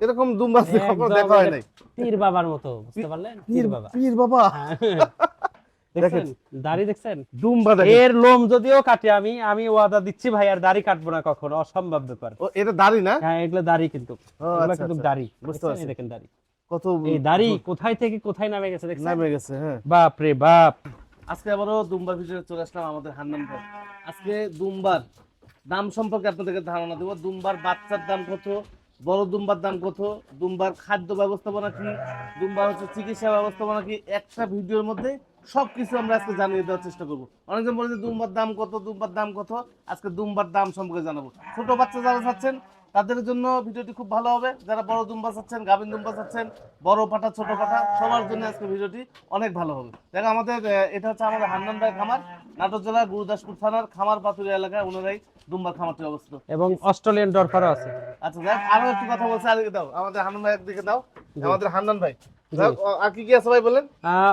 এরকম দুম্বা কখনো দেখা হয় নাই। পীর বাবার মতো বুঝতে পারলেন? পীর বাবা। পীর বাবা। হ্যাঁ। দেখছেন? দাড়ি দেখছেন? দুম্বা দেখেন। এর লোম যদিও কাটে আমি আমি ওয়াদা দিচ্ছি ভাই আর দাড়ি কাটবো না কখনো অসম্ভব ব্যাপার। ও এটা দাড়ি না? হ্যাঁ এগুলো দাড়ি কিন্তু। এগুলো আচ্ছা, কিন্তু আচ্ছা। দাড়ি। বুঝতে দেখছেন? পারছি। এই দেখেন দাড়ি। কত এই দাড়ি কোথায় থেকে কোথায় নামে গেছে দেখছেন? নামে গেছে হ্যাঁ। বাপ রে বাপ। আজকে আবারও দুম্বার ভিডিও চলে আসলাম আমাদের হান্নান ভাই। আজকে দুম্বার দাম সম্পর্কে আপনাদেরকে ধারণা দেবো। দুম্বার বাচ্চার দাম কত? বড় দুম্বার দাম কত? দুম্বার খাদ্য ব্যবস্থাপনা কি? দুম্বার হচ্ছে চিকিৎসা ব্যবস্থাপনা কি? একটা ভিডিওর মধ্যে সব কিছু আমরা আজকে জানিয়ে দেওয়ার চেষ্টা করব। অনেকজন বলে যে, দুম্বার দাম কত, দুম্বার দাম কত? আজকে দুম্বার দাম সম্পর্কে জানাব। ছোট বাচ্চা যারা চাচ্ছেন তাদের জন্য ভিডিওটি খুব ভালো হবে। যারা বড় দুম্বা চাচ্ছেন গাভিন দুম্বা চাচ্ছেন বড় পাটা ছোট পাটা সবার জন্য আজকে ভিডিওটি অনেক ভালো হবে। দেখো আমাদের এটা হচ্ছে আমাদের হান্নান ভাই খামার নাটক জেলার গুরুদাসপুর থানার খামার পাথুরি এলাকায় ওনারাই দুম্বা খামারটি অবস্থিত। এবং অস্ট্রেলিয়ান ডরফারও আছে। আচ্ছা দেখ আরও একটু কথা বলছে আর দাও। আমাদের হান্নান ভাই একদিকে দাও। আমাদের হান্নান ভাই আর কি কি আছে ভাই বলেন?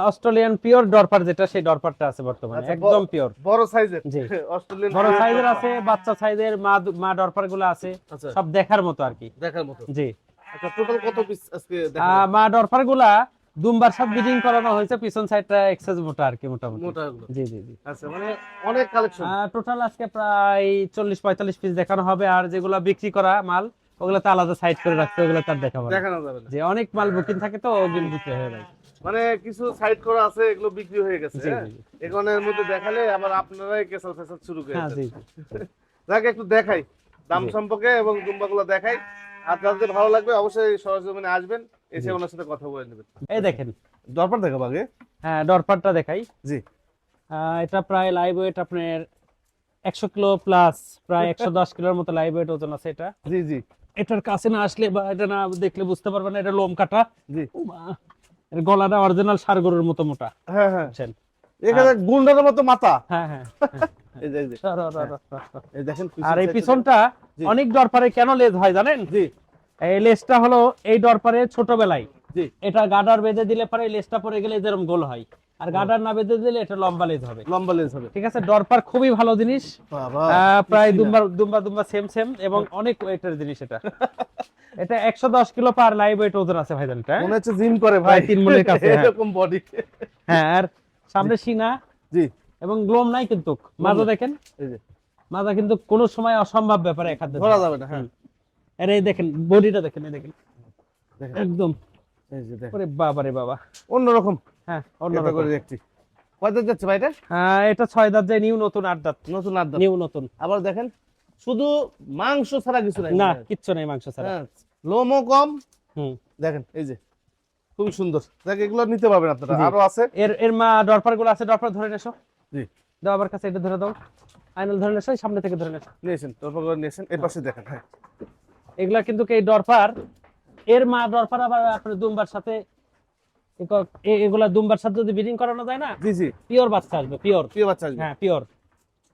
অস্ট্রেলিয়ান পিওর ডরফার যেটা সেই ডরফারটা আছে বর্তমানে আচ্ছা, একদম পিওর। বড় সাইজের। জি। অস্ট্রেলিয়ান বড় সাইজের আছে বাচ্চা সাইজের মা দু- মা ডরফারগুলো আছে আচ্ছা। সব দেখার মতো আর কি। দেখার মতো। জি। আচ্ছা টোটাল কত পিস আজকে আহ, মা ডরফারগুলা দুমবার সাথে ব্রিডিং করানো হয়েছে পিছন সাইডটা এক্সেস মোটা আর কি মোটামুটি। জি জি জি। আচ্ছা মানে অনেক কালেকশন টোটাল আজকে প্রায় চল্লিশ পঁয়তাল্লিশ পিস দেখানো হবে আর যেগুলো বিক্রি করা মাল ওগুলো তো আলাদা সাইড করে রাখতে ওগুলো তার দেখাবো দেখানো যাবে না। যে অনেক মাল বুকিং থাকে তো ওগুলো বিক্রি হয়ে যায়। মানে কিছু সাইড করা আছে এগুলো বিক্রি হয়ে গেছে হ্যাঁ? এগুলোর মধ্যে দেখালে আবার আপনারাই কেসাল ফেসাল শুরু করে হ্যাঁ। জি জি। একটু দেখাই দাম সম্পর্কে এবং দুম্বাগুলো দেখাই। আর যাদের ভালো লাগবে অবশ্যই সরজমিনে আসবেন এসে ওনার সাথে কথা বলে নেবেন। এই দেখেন। দরবার দেখাবো আগে? হ্যাঁ ডরপারটা দেখাই। জি। এটা প্রায় লাইভ ওয়েট আপনার একশো কিলো প্লাস প্রায় একশো দশ কিলোর মতো লাইভ ওয়েট ওজন আছে এটা। জি জি। এটার কাছে না আসলে বা এটা না দেখলে বুঝতে পারবেন না এটা লোম কাটা। জি। এর গলাটা অরিজিনাল সার গরুর মতো মোটা। হ্যাঁ হ্যাঁ। এখানে গুন্ডার মতো মাথা। হ্যাঁ হ্যাঁ। আর এই পিছনটা অনেক ডরপারে কেন লেজ হয় জানেন? জি। এই লেজটা হলো এই ডরপারে ছোটবেলায়। জি। এটা গাডার বেঁধে দিলে পরে লেজটা পরে গেলে যেরকম গোল হয়। আর গাডার না বেঁধে দিলে এটা লম্বা লেজ হবে। লম্বা লেন্স হবে। ঠিক আছে ডরপার খুবই ভালো জিনিস। প্রায়। দুম্বা দুম্বা দুম্বা সেম সেম এবং অনেক ওয়েটের জিনিস এটা। এটা একশো দশ কিলো পার লাইভ ওয়েট ওজন আছে ভাই জানটা মনে হচ্ছে জিম করে ভাই। তিন মনের কাছে, হ্যাঁ। এরকম বডি হ্যাঁ আর সামনে সিনা জি। এবং গ্লোম নাই কিন্তু। মাজা দেখেন? এই যে। মাজা কিন্তু কোনো সময় অসম্ভব ব্যাপারে এক হাত ধরা। যাবে না হ্যাঁ। আর এই দেখেন বডিটা দেখেন এই দেখেন। দেখেন। একদম। এই যে দেখেন। ওরে বাবা রে বাবা। অন্যরকম। হ্যাঁ করে দেখছি। কয়দিন যাচ্ছে ভাই এটা? হ্যাঁ, এটা ছয় দাঁত যায় নিউ নতুন আট দাঁত। নতুন নিউ নতুন। আবার দেখেন শুধু মাংস ছাড়া কিছু নাই। না কিচ্ছু নেই মাংস ছাড়া। হ্যাঁ, লোমও কম। হুম। দেখেন এই যে খুবই সুন্দর। দেখ এগুলো নিতে পারবেন আপনারা। আরও আছে? এর এর মা ডরপারগুলো আছে ডরপার ধরে নেছো জি। দাও আমার কাছে এটা ধরে দাও। আইনাল ধরে নেছো সামনে থেকে ধরে নেছো নিয়েছেন করে নিয়েছেন। এর পাশে দেখেন হ্যাঁ। এগুলা কিন্তু এই ডরপার? এর মা ডরপার আবার আপনার দুম্বার সাথে এগুলা দুম্বার সাথে যদি ব্রিডিং করানো যায় না জি জি। পিওর বাচ্চা আসবে পিওর প্রিয় বাচ্চা আসবে। হ্যাঁ পিওর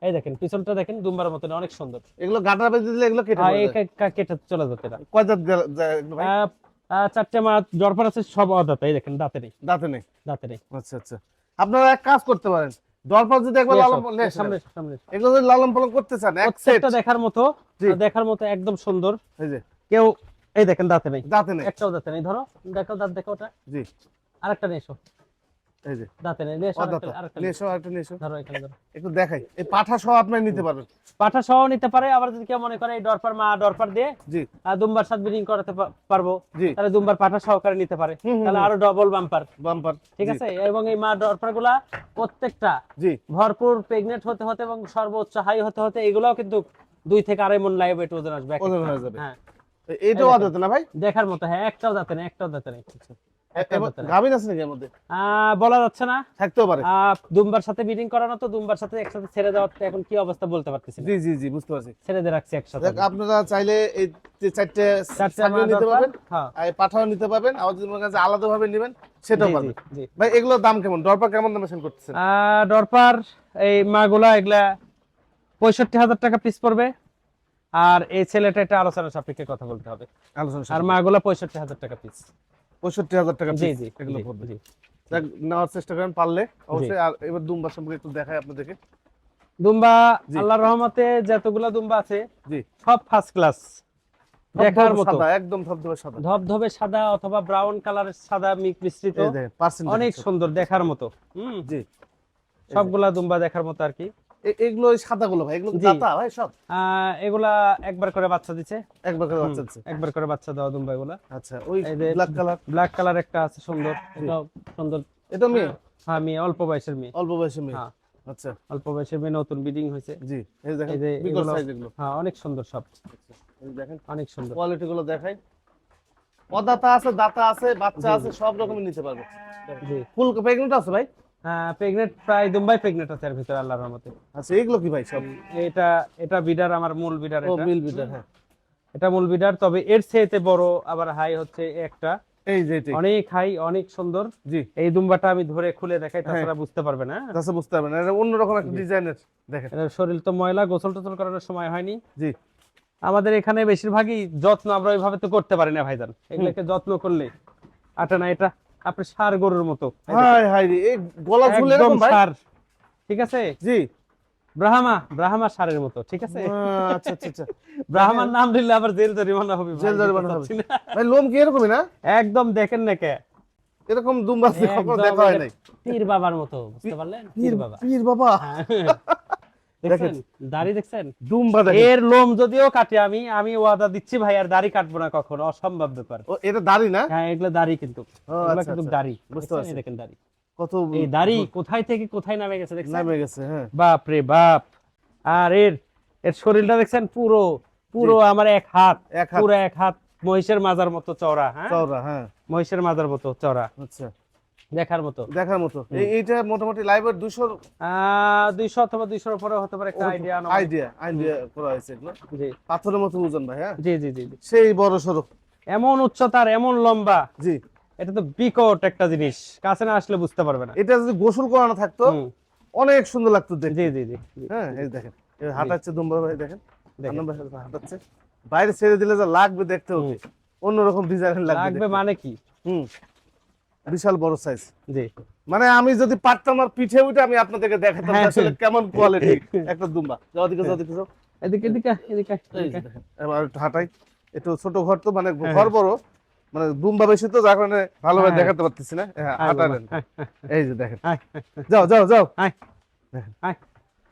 এই দেখেন পিছনটা দেখেন দুম্বার মতন অনেক সুন্দর। এগুলো গাটার বেঁধে দিলে এগুলো কেটে আর পড়ে এই যায়। কা- কা- কেটে চলে যেতে এটা কয় দাঁত গেল- যায় এগুলো ভাই? আহ, আহ, চারটে মা ডরপার আছে সব অদাতা এই দেখেন দাঁতে নেই। দাঁতে নেই? দাঁতে নেই। আচ্ছা আচ্ছা। আপনারা এক কাজ করতে পারেন। দরপার যদি একবার লালন সামনে সামনে। এগুলো যদি লালন পালন করতে চান এক সেট দেখার মতো দেখার মতো একদম সুন্দর। এই যে। কেউ এই দেখেন দাঁতে নেই। দাঁতে নেই। একটাও দাঁতে নেই ধরো দেখো দাঁত দেখো ওটা। জি। আরেকটা নিয়ে এই যে। দাঁতে নেই আরেকটা- আরেকটা। ধরো এখানে ধরো। একটু দেখাই। এই পাঠা সহ আপনি নিতে পারবেন। পাঠা সহ নিতে পারে আবার যদি কেউ মনে করে এই ডরপার মা ডরপার দিয়ে জি। দুম্বার সাথে ব্রিডিং করাতে পারব জি। তাহলে দুম্বার পাঠা সহকারে নিতে পারে। তাহলে আরও ডবল বাম্পার বাম্পার ঠিক আছে? এবং এই মা ডরপারগুলা প্রত্যেকটা জি। ভরপুর প্রেগনেন্ট হতে হতে এবং সর্বোচ্চ হাই হতে হতে এগুলাও কিন্তু দুই থেকে আড়াই মন লাইভ ওয়েট ওজন আসবে ওজন হয়ে যাবে। হ্যাঁ। এ- এইটাও এই না ভাই? দেখার মতো হ্যাঁ একটাও দাঁতে নেই একটাও দাঁতে নেই। একটাও দাঁতে নেই। গাভিন আছে নাকি এর মধ্যে? বলা যাচ্ছে না। থাকতেও পারে। আহ, সাথে ব্রিডিং করানো তো দুম্বার সাথে একসাথে ছেড়ে দেওয়ার এখন কি অবস্থা বলতে পারতেছি জি জি জি বুঝতে পারছি। ছেড়ে দিয়ে রাখছি একসাথে। আপনারা চাইলে এই চারটে চারটে নিতে পারবেন হ্যাঁ। আর এই পাঠাও নিতে পারবেন আবার যদি মনে করেন আলাদাভাবে নেবেন সেটাও পারবেন জি, জি। ভাই এগুলোর দাম কেমন? কেমন দামে সেল করতেছেন? আহ, ডরপার এই মাগুলা এগুলা পঁয়ষট্টি হাজার টাকা পিস পড়বে। আর এই ছেলেটা এটা আলোচনা সাপেক্ষে কথা বলতে হবে। আলোচনা আর মাগুলা পঁয়ষট্টি হাজার টাকা পিস পঁয়ষট্টি হাজার টাকা জি জি এগুলো পড়বে নেওয়ার চেষ্টা করেন পারলে অবশ্যই। আর এবার দুম্বা সম্পর্কে একটু দেখাই আপনাদেরকে। দুম্বা। আল্লাহর রহমতে যতগুলা দুম্বা আছে জি। সব ফার্স্ট ক্লাস দেখার মতো। একদম ধবধবে সাদা। ধবধবে সাদা অথবা ব্রাউন কালারের সাদা মিশ্রিত। অনেক সুন্দর দেখার মতো। হুম। জি। সবগুলা দুম্বা দেখার মতো আর কি। এগুলো সাদাগুলো ভাই এগুলো দাতা ভাই সব? এগুলা একবার করে বাচ্চা দিছে। একবার করে বাচ্চা দিচ্ছে। একবার করে বাচ্চা দেওয়া দুম্বা এগুলা আচ্ছা ওই ব্ল্যাক কালার ব্ল্যাক কালার একটা আছে সুন্দর। সুন্দর। এটা মেয়ে? হ্যাঁ মেয়ে অল্প বয়সের মেয়ে। অল্প বয়সী মেয়ে। হ্যাঁ। আচ্ছা। অল্প বয়সের মেয়ে নতুন বিডিং হয়েছে। জি এই দেখেন এগুলো- সাইজ এগুলো। হ্যাঁ অনেক সুন্দর সব। এই দেখেন অনেক সুন্দর। কোয়ালিটি গুলো দেখাই। অদাতা আছে দাতা আছে বাচ্চা আছে সব রকমের নিতে পারবে। জি। ফুল প্রেগনেন্ট আছে ভাই? প্রেগনেন্ট প্রায় দুম্বাই প্রেগনেন্ট আছে এর ভিতরে আল্লাহর রহমতে। আচ্ছা এগুলো কি ভাই সব? এটা এটা বিডার আমার মূল বিডার এটা। মিল বিটার হ্যাঁ। এটা মূল বিডার তবে এর চেয়েতে বড় আবার হাই হচ্ছে একটা। এই যে। অনেক হাই অনেক সুন্দর। জি। এই দুম্বাটা আমি ধরে খুলে দেখাই হ্যাঁ। তাছাড়া বুঝতে পারবে না। তাছাড়া বুঝতে পারবেন এটা অন্যরকম একটা ডিজাইনের দেখেন। এটার শরীর তো ময়লা গোসল টোসল করানোর সময় হয়নি। জি। আমাদের এখানে বেশিরভাগই যত্ন আমরা ওইভাবে তো করতে পারি না ভাইজান। এগুলোকে যত্ন করলে। আটা না এটা? আপনি সার গরুর মতো। হাই হাই এই গলা ঝুলে এরকম ভাই? সার। ঠিক আছে? জি। ব্রাহ্মা ব্রাহ্মা সারের মতো ঠিক আছে? আচ্ছা আচ্ছা আচ্ছা। ব্রাহ্মার নাম দিলে আবার জেল জরিমানা হবে জেল জরিমানা হবে। ভাই লোম কি এরকমই না? একদম দেখেন না কে। এরকম দুম্বা কখনো দেখা হয় নাই। পীর বাবার মতো বুঝতে পারলেন? পীর বাবা। পীর বাবা? দাড়ি দেখছেন? দুম্বা এর লোম যদিও কাটে আমি আমি ওয়াদা দিচ্ছি ভাই আর দাড়ি কাটবো না কখনো অসম্ভব ব্যাপার। ও এটা দাড়ি না? হ্যাঁ এগুলো দাড়ি কিন্তু। এগুলো কিন্তু। দাড়ি। বুঝতে দেখছেন? দেখেন দাড়ি। কত এই দাড়ি কোথায় থেকে কোথায় নামে গেছে দেখছেন? নামে গেছে হ্যাঁ। বাপ রে বাপ। আর এর এর শরীরটা দেখছেন? পুরো পুরো আমার এক হাত। এক হাত। পুরো এক হাত মহিষের মাজার মতো চওড়া হ্যাঁ? চওড়া হ্যাঁ। মহিষের মাজার মতো চওড়া। আচ্ছা। দেখার মতো। দেখার মতো। এইটা মোটামুটি লাইভের দুশো আহ দুইশো অথবা দুইশোর উপরে হতে পারে একটা আইডিয়া আইডিয়া আইডিয়া করা হয়েছে জি। পাথরের মতো ওজন ভাই হ্যাঁ? জি জি জি। সেই বড় সড়ক। এমন উচ্চতার এমন লম্বা। জি। এটা তো বিকট একটা জিনিস। কাছে না আসলে বুঝতে পারবে না। এটা যদি গোসল করানো থাকতো অনেক সুন্দর লাগতো দেখতে। জি জি জি। হ্যাঁ এই দেখেন। হাঁটাচ্ছে দুম্বা ভাই দেখেন। দেখেন। হাঁটাচ্ছে। বাইরে ছেড়ে দিলে যা লাগবে দেখতে। হবে। অন্যরকম ডিজাইন লাগবে লাগবে মানে কি? হুম। বিশাল বড় সাইজ জি। মানে আমি যদি পারতাম আর পিঠে উঠে আমি আপনাদেরকে দেখাতাম হ্যাঁ। আসলে কেমন কোয়ালিটি একটা দুম্বা। যাও ওদিকে যাও ওদিকে যাও। এদিকে এদিকে এদিকে এবার হাঁটাই। একটু ছোট ঘর তো মানে হ্যাঁ, ঘর বড় মানে দুম্বা বেশি তো যার কারণে ভালোভাবে হ্যাঁ। দেখাতে পারতেছি না। হাঁটালেন এই যে দেখেন। যাও যাও যাও। আয়, আয়।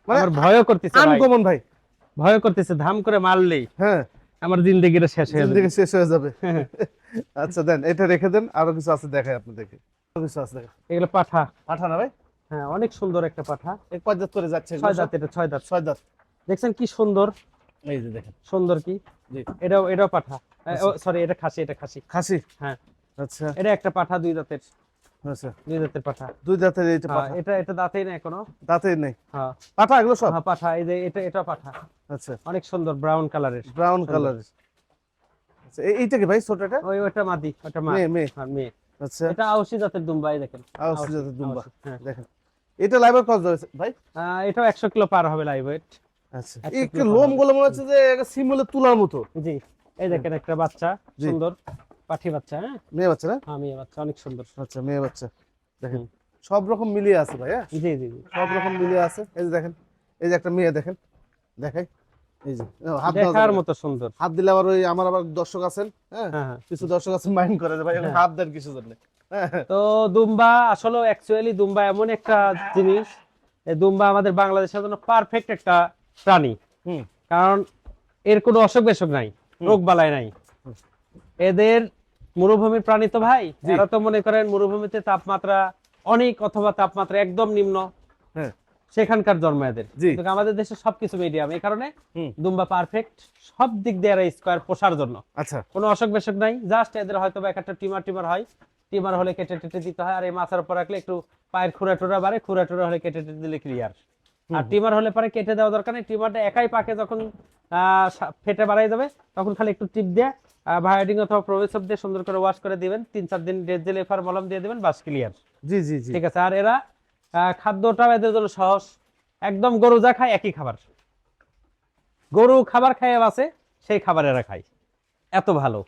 মানে ভয় করতেছে ভাই। আনকমন ভাই। ভয় করতেছে ধাম করে মারলেই। হ্যাঁ। আমার জিন্দেগিটা শেষ হয়ে যাবে। শেষ হয়ে যাবে। আচ্ছা দেন এটা রেখে দেন আরও কিছু আছে দেখাই আপনাদেরকে। আরও কিছু আছে দেখেন এগুলো পাঠা। পাঠা না ভাই? হ্যাঁ অনেক সুন্দর একটা পাঠা। এক পাঁচ দাঁত করে যাচ্ছে ছয় দাঁত এটা ছয় দাঁত। ছয় দাঁত। দেখছেন কি সুন্দর? এই যে দেখেন। সুন্দর কি? জি। এটাও এটাও পাঠা। সরি এটা খাসি এটা খাসি। খাসি? হ্যাঁ। আচ্ছা। এটা একটা পাঠা দুই দাঁতের। আচ্ছা দুই দাঁতের পাঠা। দুই দাঁতের এইটা হ্যাঁ, পাঠা। এটা এটা দাঁতেই না এখনও? দাঁতের নেই। হ্যাঁ। পাঠা এগুলো সব? হ্যাঁ, পাঠা এই যে এটা এটা পাঠা। আচ্ছা। অনেক সুন্দর ব্রাউন কালারের ব্রাউন কালারের আচ্ছা এইটা কি ভাই ছোটটা ওই ওটা মাদি ওটা মা। মেয়ে মেয়ে। আর মেয়ে। আচ্ছা। এটা আউসি জাতের দুম্বাই দেখেন। আউসি জাতের দুম্বা। দেখেন। এটা লাইভের কত ধরেছে? ভাই? কিলো পার হবে লাইভ ওয়েট আচ্ছা। একশো লোমগুলো মনে হচ্ছে যে সিমুলে তুলার মতো। জি। এই দেখেন একটা বাচ্চা। সুন্দর। পাঠি বাচ্চা হ্যাঁ? মেয়ে বাচ্চা না? হ্যাঁ মেয়ে বাচ্চা অনেক সুন্দর। আচ্ছা মেয়ে বাচ্চা। দেখেন সব রকম মিলিয়ে আছে ভাই হ্যাঁ? জি জি সব রকম মিলিয়ে আছে। এই যে দেখেন এই যে একটা মেয়ে দেখেন দেখাই। এই যে হাত দেখার মতো সুন্দর। হাত দিলে আবার ওই আমার আবার দর্শক আছেন হ্যাঁ? হ্যাঁ হ্যাঁ। কিছু দর্শক আছেন মাইন্ড করে যে ভাই হ্যাঁ। হাত দেন কিছু জন্য। তো দুম্বা আসলে অ্যাকচুয়ালি দুম্বা এমন একটা জিনিস এই দুম্বা আমাদের বাংলাদেশের জন্য পারফেক্ট একটা প্রাণী। হুম। কারণ এর কোনো অসুখ বেসুখ নাই রোগ বালাই নাই। এদের মরুভূমির প্রাণী তো ভাই। এরা তো মনে করেন মরুভূমিতে তাপমাত্রা অনেক অথবা তাপমাত্রা একদম নিম্ন। হ্যাঁ। সেখানকার জন্ম এদের। কিন্তু আমাদের দেশে সবকিছু মিডিয়াম এই কারণে দুম্বা পারফেক্ট সব দিক দিয়ে এরা স্কোয়ার পোষার জন্য। আচ্ছা। কোনো অসুখ বেসুখ নাই জাস্ট এদের হয়তো বা একটা টিমার টিমার হয়। টিমার হলে কেটে টেটে দিতে হয় আর এই মাথার উপর রাখলে একটু পায়ের খুঁড়া টুরা বাড়ে খুঁড়া টুরা হলে কেটে টেটে দিলে ক্লিয়ার আর টিমার হলে পরে কেটে দেওয়া দরকার নেই টিমারটা একাই পাকে যখন আহ, ফেটে বাড়াই যাবে তখন খালি একটু টিপ দিয়ে ভায়োডিং অথবা প্রবেশব দিয়ে সুন্দর করে ওয়াশ করে দিবেন। তিন চার দিন ডেট জেল এফার মলম দিয়ে দিবেন বাস ক্লিয়ার জি জি জি। ঠিক আছে আর এরা খাদ্যটা এদের জন্য সহজ। একদম গরু যা খায় একই খাবার। গরু খাবার খায় বাসে সেই খাবার এরা খায়। এত ভালো।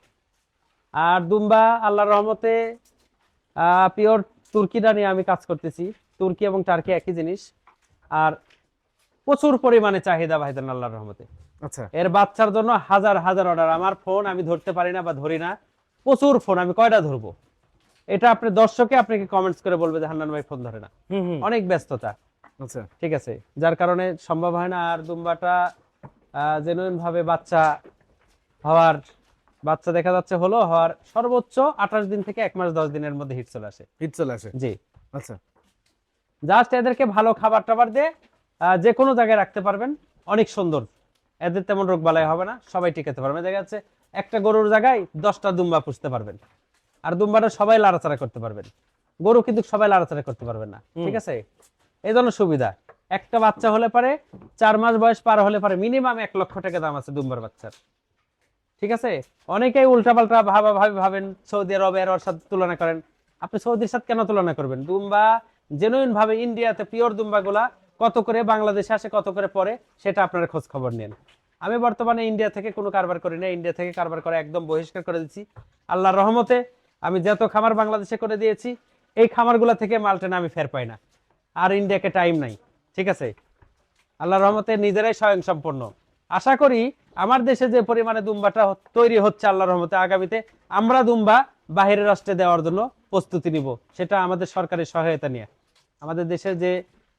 আর দুম্বা আল্লাহর রহমতে পিওর তুর্কিটা নিয়ে আমি কাজ করতেছি। তুর্কি এবং টার্কি একই জিনিস। আর প্রচুর পরিমাণে চাহিদা ভাইদান আল্লাহর রহমতে। আচ্ছা। এর বাচ্চার জন্য হাজার হাজার অর্ডার আমার ফোন আমি ধরতে পারি না বা ধরি না। প্রচুর ফোন আমি কয়টা ধরবো? এটা আপনি দর্শকে আপনাকে কমেন্টস করে বলবে যে হান্নান ভাই ফোন ধরে না। অনেক ব্যস্ততা। আচ্ছা। ঠিক আছে? যার কারণে সম্ভব হয় না আর দুম্বাটা জেনুইন ভাবে বাচ্চা হওয়ার বাচ্চা দেখা যাচ্ছে হলো হওয়ার সর্বোচ্চ আঠাশ দিন থেকে এক মাস দশ দিনের মধ্যে হিট চলে আসে। হিট চলে আসে। জি। আচ্ছা। জাস্ট এদেরকে ভালো খাবার টাবার দিয়ে আহ, যে কোনো জায়গায় রাখতে পারবেন। অনেক সুন্দর। এদের তেমন রোগ বালাই হবে না সবাই টিকাতে পারবে। দেখা যাচ্ছে একটা গরুর জায়গায় দশটা দুম্বা পুষতে পারবেন। আর দুম্বাটা সবাই লাড়াচাড়া করতে পারবেন। গরু কিন্তু সবাই লাড়াচাড়া করতে পারবেন না ঠিক আছে? এই জন্য সুবিধা একটা বাচ্চা হলে পারে চার মাস বয়স পার হলে পারে মিনিমাম এক লক্ষ টাকা দাম আছে দুম্বার বাচ্চার। ঠিক আছে? অনেকেই উল্টাপাল্টা ভাবা ভাবে ভাবেন সৌদি আরবের ওর সাথে তুলনা করেন। আপনি সৌদির সাথে কেন তুলনা করবেন? দুম্বা জেনুইন ভাবে ইন্ডিয়াতে পিওর দুম্বা গুলা কত করে বাংলাদেশে আসে, কত করে পরে সেটা আপনারা খোঁজ খবর নেন। আমি বর্তমানে ইন্ডিয়া থেকে কোনো কারবার করি না ইন্ডিয়া থেকে কারবার করে একদম বহিষ্কার করে দিচ্ছি। আল্লাহর রহমতে আমি যত খামার বাংলাদেশে করে দিয়েছি, এই খামারগুলো থেকে মাল আমি ফের পাই না। আর ইন্ডিয়াকে টাইম নাই, ঠিক আছে? আল্লাহ রহমতে নিজেরাই স্বয়ং সম্পূর্ণ আশা করি আমার দেশে যে পরিমাণে দুম্বাটা তৈরি হচ্ছে আল্লাহর রহমতে আগামীতে, আমরা দুম্বা বাহিরের রাষ্ট্রে দেওয়ার জন্য প্রস্তুতি নিব, সেটা আমাদের সরকারের সহায়তা নিয়ে। আমাদের দেশের যে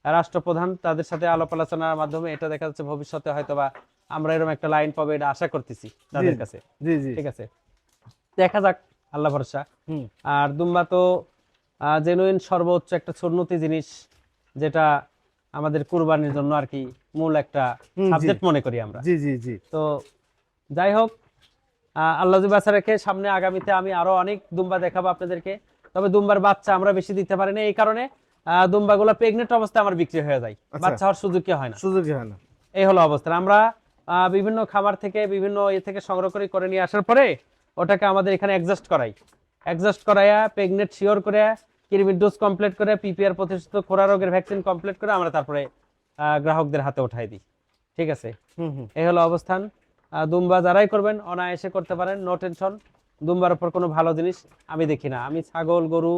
রাষ্ট্রপ্রধান তাদের সাথে আলাপ আলোচনার মাধ্যমে এটা দেখা যাচ্ছে ভবিষ্যতে হয়তো বা আমরা এরকম একটা লাইন পাবো এটা আশা করতেছি তাদের কাছে। জি জি। ঠিক আছে? দেখা যাক আল্লাহ ভরসা। আর দুম্বা তো জেনুইন সর্বোচ্চ একটা সুন্নতি জিনিস যেটা আমাদের কুরবানির জন্য আর কি মূল একটা সাবজেক্ট মনে করি আমরা। জি জি জি। তো যাই হোক আল্লাহ বাসা রেখে সামনে আগামীতে আমি আরও অনেক দুম্বা দেখাবো আপনাদেরকে। তবে দুম্বার বাচ্চা আমরা বেশি দিতে পারি না এই কারণে। দুম্বাগুলো প্রেগনেন্ট অবস্থায় আমার বিক্রি হয়ে যায়। আচ্ছা। বাচ্চা হওয়ার সুযোগই হয় না। সুযোগই হয় না। এই হলো অবস্থা। আমরা বিভিন্ন খাবার থেকে বিভিন্ন ইয়ে থেকে সংগ্রহ করে করে নিয়ে আসার পরে ওটাকে আমাদের এখানে অ্যাডজাস্ট করাই। অ্যাডজাস্ট করাইয়া প্রেগনেন্ট শিওর করে ডোজ কমপ্লিট করে পিপিআর প্রতিষ্ঠিত খোরা রোগের ভ্যাকসিন কমপ্লিট করে আমরা তারপরে আহ, গ্রাহকদের হাতে উঠাই দিই। ঠিক আছে? হুম হুম। এই হলো অবস্থান। দুম্বা যারাই করবেন অনায়াসে করতে পারেন। নো টেনশন দুম্বার উপর কোনো ভালো জিনিস আমি দেখি না। আমি ছাগল গরু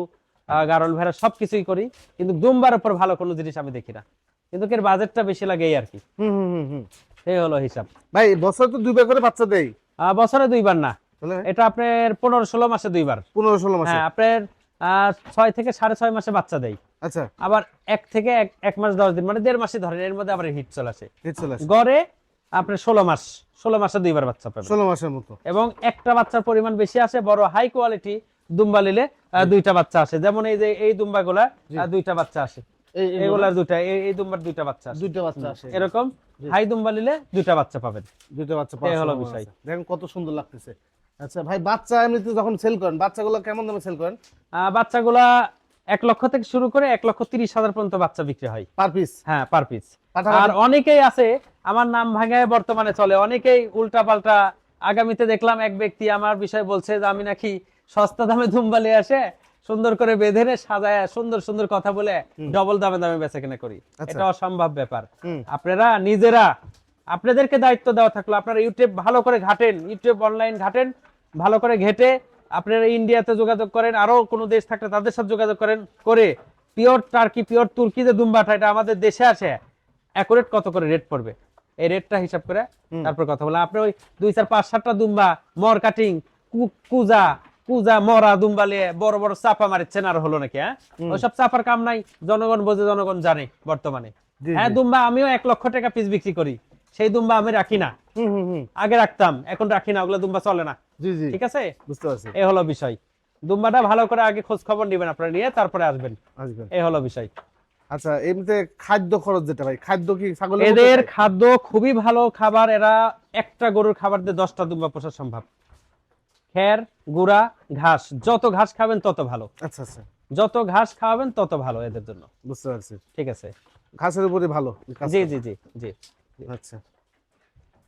গারল ভেড়া সব কিছুই করি কিন্তু দুম্বার উপর ভালো কোনো জিনিস আমি দেখি না। কিন্তু এর বাজেটটা বেশি লাগে এই আর কি। হুম হুম হুম হুম। এই হলো হিসাব। ভাই বছর তো দুইবার করে বাচ্চা দেই। আহ, বছরে দুইবার না। এটা আপনার পনেরো ষোলো মাসে দুইবার। পনেরো ষোলো মাসে? হ্যাঁ আপনার ছয় থেকে সাড়ে ছয় মাসে বাচ্চা দেয় আচ্ছা। আবার এক থেকে এক এক মাস দশ দিন মানে দেড় মাসে ধরেন এর মধ্যে আবার হিট চলে আসে। হিট চলে আসে। গড়ে আপনার ষোলো মাস ষোলো মাসে দুইবার বাচ্চা পাবেন। ষোলো মাসের মতো। এবং একটা বাচ্চার পরিমাণ বেশি আসে বড় হাই কোয়ালিটি দুম্বা নিলে দুইটা বাচ্চা আসে। যেমন এই যে এই দুম্বা গুলা দুইটা বাচ্চা আসে। এগুলার দুইটা এই দুম্বার দুইটা বাচ্চা দুইটা বাচ্চা আসে। এরকম হাই দুম্বা নিলে দুইটা বাচ্চা পাবেন। দুইটা বাচ্চা পাওয়ার হলো বিষয়। দেখেন কত সুন্দর লাগতেছে। আচ্ছা ভাই বাচ্চা এমনিতে যখন সেল করেন বাচ্চাগুলো কেমন দামে সেল করেন? বাচ্চাগুলা এক লক্ষ থেকে শুরু করে এক লক্ষ তিরিশ হাজার পর্যন্ত বাচ্চা বিক্রি হয়। পার পিস হ্যাঁ পার পিস আর অনেকেই আছে আমার নাম ভাঙায় বর্তমানে চলে অনেকেই উল্টা পাল্টা আগামীতে দেখলাম এক ব্যক্তি আমার বিষয়ে বলছে যে আমি নাকি সস্তা দামে ধুমবালি আসে সুন্দর করে বেঁধে নে সাজায় সুন্দর সুন্দর কথা বলে ডবল দামে দামে বেচা কেনা করি। আচ্ছা। এটা অসম্ভব ব্যাপার। আপনারা নিজেরা আপনাদেরকে দায়িত্ব দেওয়া থাকল। আপনারা ইউটিউব ভালো করে ঘাটেন ইউটিউব অনলাইন ঘাটেন ভালো করে ঘেটে আপনারা ইন্ডিয়াতে যোগাযোগ করেন আরও কোনো দেশ থাকলে তাদের সাথে যোগাযোগ করেন করে পিওর টার্কি পিওর তুর্কি যে দুম্বাটা এটা আমাদের দেশে আছে অ্যাকুরেট কত করে রেট পড়বে? এই রেটটা হিসাব করে তারপর কথা বলে আপনি ওই দুই চার পাঁচ সাতটা দুম্বা মর কাটিং কুজা কুজা মরা দুম্বা লিয়ে বড় বড় চাপা মারিচ্ছেন আর হলো নাকি হ্যাঁ? ওইসব চাপার কাম নাই জনগণ বোঝে জনগণ জানে বর্তমানে। হ্যাঁ দুম্বা আমিও এক লক্ষ টাকা পিস বিক্রি করি। সেই দুম্বা আমি রাখি না। আগে রাখতাম এখন রাখি না ওগুলো দুম্বা চলে না। ঠিক আছে? বুঝতে পারছি। এই হলো বিষয়। দুম্বাটা ভালো করে আগে খোঁজ খবর নেবেন আপনারা নিয়ে তারপরে আসবেন। এই হলো বিষয়। আচ্ছা এমনিতে খাদ্য খরচ যেটা ভাই খাদ্য কি ছাগল এদের খাদ্য খুবই ভালো খাবার এরা একটা গরুর খাবার দিয়ে দশটা দুম্বা পোষা সম্ভব। খের গুড়া ঘাস যত ঘাস খাবেন তত ভালো। আচ্ছা আচ্ছা। যত ঘাস খাওয়াবেন তত ভালো এদের জন্য। বুঝতে পারছি। ঠিক আছে? ঘাসের উপরে ভালো জি জি জি জি। আচ্ছা।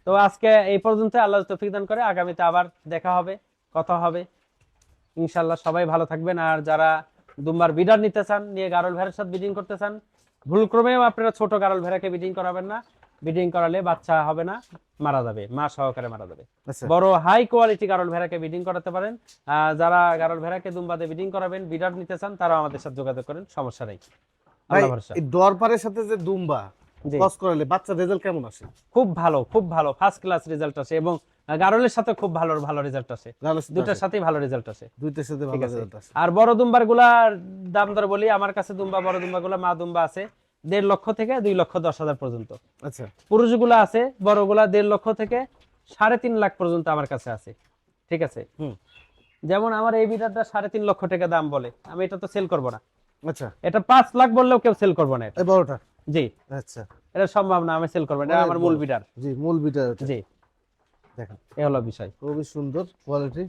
তো আজকে এই পর্যন্ত আল্লাহ তৌফিক দান করে আগামীতে আবার দেখা হবে কথা হবে। ইনশাল্লাহ সবাই ভালো থাকবেন। আর যারা দুম্বার বিডার নিতে চান নিয়ে গারল ভেড়ার সাথে বিডিং করতে চান ভুলক্রমেও আপনারা ছোট গারল ভেড়াকে বিডিং করাবেন না। বিডিং করালে বাচ্চা হবে না মারা যাবে মা সহকারে মারা যাবে। আচ্ছা। বড় হাই কোয়ালিটি গারল ভেড়াকে বিডিং করাতে পারেন। যারা গারল ভেড়াকে দুম্বাতে বিডিং করাবেন বিডার নিতে চান তারা আমাদের সাথে যোগাযোগ করেন সমস্যা নেই। দরবারের সাথে যে দুম্বা ক্রস করালে বাচ্চার রেজাল্ট কেমন আসে? খুব ভালো খুব ভালো ফার্স্ট ক্লাস রেজাল্ট আসে এবং গারলের সাথে খুব ভালো ভালো রেজাল্ট আসে। দুটার সাথেই ভালো রেজাল্ট আসে। দুইটার সাথে ভালো রেজাল্ট আসে। আর বড় দুম্বারগুলার দাম দর বলি আমার কাছে দুম্বা বড় দুম্বা গুলা মা দুম্বা আছে। দেড় লক্ষ থেকে দুই লক্ষ দশ হাজার পর্যন্ত। আচ্ছা। পুরুষগুলা আছে বড়গুলা দেড় লক্ষ থেকে সাড়ে তিন লাখ পর্যন্ত আমার কাছে আছে। ঠিক আছে? যেমন আমার এই বিটারটা সাড়ে তিন লক্ষ টাকা দাম বলে আমি এটা তো সেল করব না। আচ্ছা। এটা পাঁচ লাখ বললেও কেউ সেল করব না এটা। এই বড়টা? জি। আচ্ছা। এটা সম্ভব না আমি সেল করব না এটা আমার মূল। বিটার জি মূল বিটা ওটা। জি। দেখেন। এ হলো বিষয়। খুবই সুন্দর কোয়ালিটি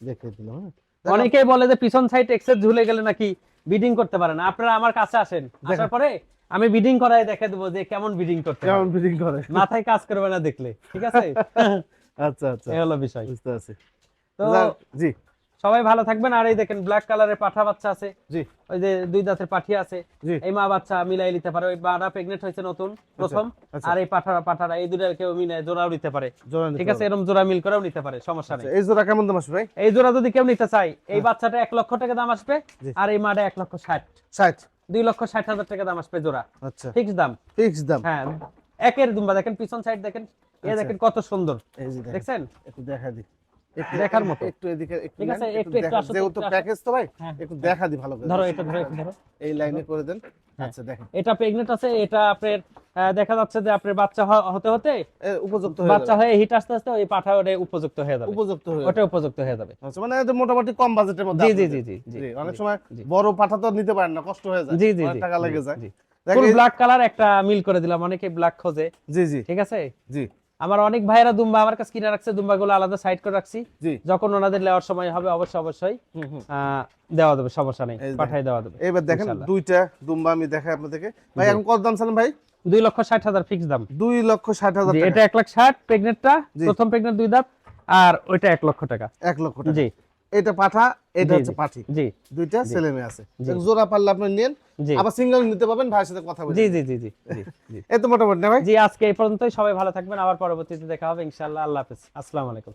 দেখে দিলাম হ্যাঁ। অনেকেই বলে যে পিছন সাইড এক্সেস ঝুলে গেলে নাকি বিডিং করতে পারে না। আপনারা আমার কাছে আসেন। আসার পরে আমি বিডিং করাই দেখে দেবো যে কেমন বিডিং করতে কেমন ফিটিং করে। মাথায় কাজ করবে না দেখলে ঠিক আছে? আচ্ছা আচ্ছা। এ হলো বিষয়। বুঝতে পারছি। তো জি। সবাই ভালো থাকবেন। আর এই দেখেন ব্ল্যাক কালারের পাঠা বাচ্চা আছে। জি। ওই যে দুই দাঁতের পাঠি আছে। জি। এই মা বাচ্চা মিলাই নিতে পারে। ওই মাটা প্রেগনেন্ট হয়েছে নতুন প্রথম। আচ্ছা। আর এই পাঠারা পাঠারা এই দুটার কেউ মিলে জোড়াও নিতে পারে। জোড়া ঠিক আছে। এরকম জোড়া মিল করেও নিতে পারে সমস্যা নেই। আচ্ছা, এই জোড়া কেমন দাম আসবে ভাই? এই জোড়া যদি কেউ নিতে চাই এই বাচ্চাটা এক লক্ষ টাকা দাম আসবে আর এই মাটা এক লক্ষ ষাট। ষাট। দুই লক্ষ ষাট হাজার টাকা দাম আসবে জোড়া। আচ্ছা। ফিক্স দাম। ফিক্স দাম। হ্যাঁ একের দুম্বা দেখেন পিছন সাইড দেখেন এ আচ্ছা। দেখেন কত সুন্দর। দেখছেন? একটু দেখা দি একটু দেখার মতো। একটু এদিকে ঠিক আছে, একটু- একটু দেখা- আসো যেহেতু প্যাকেজ তো ভাই হ্যাঁ। একটু দেখা দি ভালো করে। ধরো এটা ধরো ধরো। এই লাইনে করে দেন। হ্যাঁ। আচ্ছা দেখেন। এটা প্রেগনেন্ট আছে এটা আপনার দেখা যাচ্ছে যে আপনার বাচ্চা হতে হতে উপযুক্ত হয়ে বাচ্চা হয়ে হিট আস্তে আস্তে ওই পাঠা ওটা উপযুক্ত হয়ে যাবে। উপযুক্ত হয়ে ওটা উপযুক্ত হয়ে যাবে। আচ্ছা মানে মোটামুটি কম বাজেটের মধ্যে জি জি জি জি অনেক সময় বড় পাঠা তো নিতে পারেন না কষ্ট হয়ে যায়। জি জি টাকা লেগে যায়। ফুল ব্ল্যাক কালার একটা মিল করে দিলাম অনেকে ব্ল্যাক খোঁজে। জি জি। ঠিক আছে? জি। আমার অনেক ভাইরা দুম্বা আমার কাছে কিনে রাখছে দুম্বা গুলো আলাদা সাইড করে রাখছি। যখন ওনাদের নেওয়ার সময় হবে অবশ্যই অবশ্যই দেওয়া দেবে সমস্যা নেই। পাঠাই দেওয়া দেবে এবার দেখেন দুইটা দুম্বা আমি দেখাই আপনাদেরকে। ভাই এখন কত দাম ছিলেন ভাই? দুই লক্ষ ষাট হাজার ফিক্স দাম। দুই লক্ষ ষাট হাজার এটা এক লাখ ষাট প্রেগনেন্টটা প্রথম প্রেগনেন্ট দুই দাঁত আর ওইটা এক লক্ষ টাকা। এক লক্ষ টাকা। জি। এটা পাঠা এটা হচ্ছে। পাঠি। জি। দুইটা ছেলে মেয়ে আছে। জোড়া পারলে আপনি নিন আবার সিঙ্গেল নিতে পারবেন ভাইয়ের সাথে কথা বলে জি জি জি জি জি। জি এই তো মোটামুটি না ভাই? জি আজকে এই পর্যন্তই সবাই ভালো থাকবেন আবার পরবর্তীতে দেখা হবে ইনশাআল্লাহ আল্লাহ হাফেজ। আসসালামু আলাইকুম।